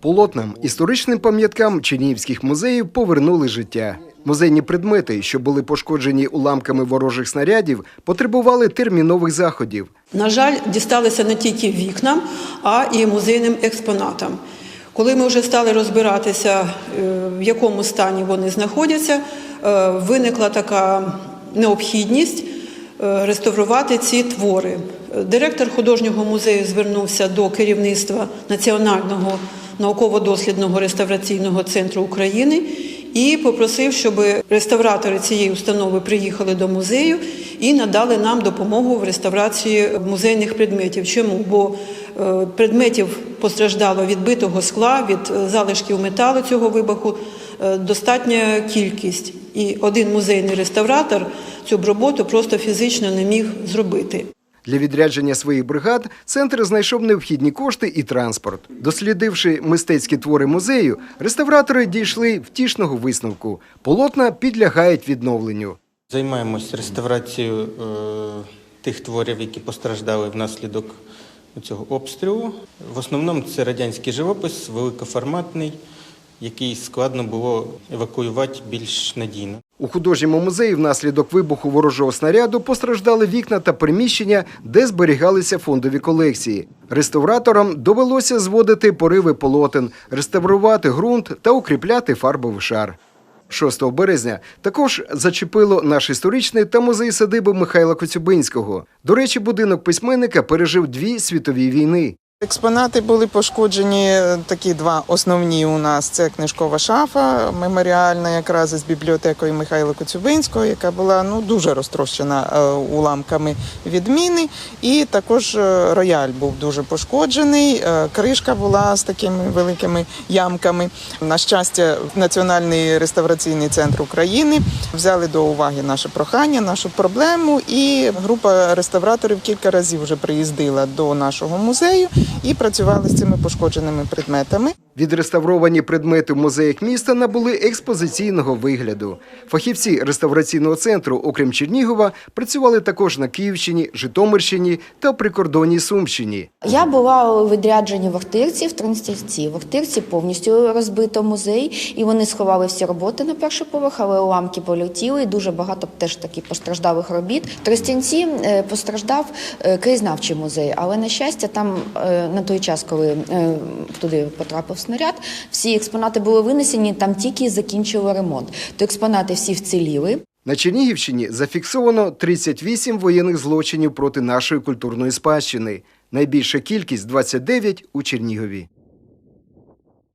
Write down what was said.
Полотнам, історичним пам'яткам чернігівських музеїв повернули життя. Музейні предмети, що були пошкоджені уламками ворожих снарядів, потребували термінових заходів. На жаль, дісталися не тільки вікнам, а і музейним експонатам. Коли ми вже стали розбиратися, е, в якому стані вони знаходяться, е, виникла така необхідність е, реставрувати ці твори. Директор художнього музею звернувся до керівництва Національного науково-дослідного реставраційного центру України і попросив, щоб реставратори цієї установи приїхали до музею і надали нам допомогу в реставрації музейних предметів. Чому? Бо е, предметів постраждало від битого скла, від е, залишків металу цього вибуху е, достатня кількість. І один музейний реставратор цю роботу просто фізично не міг зробити. Для відрядження своїх бригад центр знайшов необхідні кошти і транспорт. Дослідивши мистецькі твори музею, реставратори дійшли втішного висновку. Полотна підлягають відновленню. Займаємось реставрацією е, тих творів, які постраждали внаслідок цього обстрілу. В основному це радянський живопис, великоформатний, який складно було евакуювати більш надійно. У художньому музеї внаслідок вибуху ворожого снаряду постраждали вікна та приміщення, де зберігалися фондові колекції. Реставраторам довелося зводити пориви полотен, реставрувати ґрунт та укріпляти фарбовий шар. 6 березня також зачепило наш історичний та музей садиби Михайла Коцюбинського. До речі, будинок письменника пережив дві світові війни. Експонати були пошкоджені е, такі два основні у нас. Це книжкова шафа меморіальна, якраз із бібліотекою Михайла Коцюбинського, яка була ну дуже розтрощена е, уламками відміни. І також е, рояль був дуже пошкоджений. Кришка була з такими великими ямками. На щастя, Національний реставраційний центр України взяли до уваги наше прохання, нашу проблему. І група реставраторів кілька разів вже приїздила до нашого музею і працювали з цими пошкодженими предметами. Відреставровані предмети в музеях міста набули експозиційного вигляду. Фахівці реставраційного центру, окрім Чернігова, працювали також на Київщині, Житомирщині та прикордонній Сумщині. Я була у відрядженні в Охтирці, в Тринстівці. В Охтирці повністю розбито музей, і вони сховали всі роботи на перший поверх, але уламки полетіли. і Дуже багато теж таки постраждалих робіт. В Тростянці е, постраждав е, краєзнавчий музей, але на щастя, там е, на той час, коли туди потрапив снаряд, всі експонати були винесені, там тільки закінчили ремонт. То експонати всі вціліли. На Чернігівщині зафіксовано 38 воєнних злочинів проти нашої культурної спадщини. Найбільша кількість 29 у Чернігові.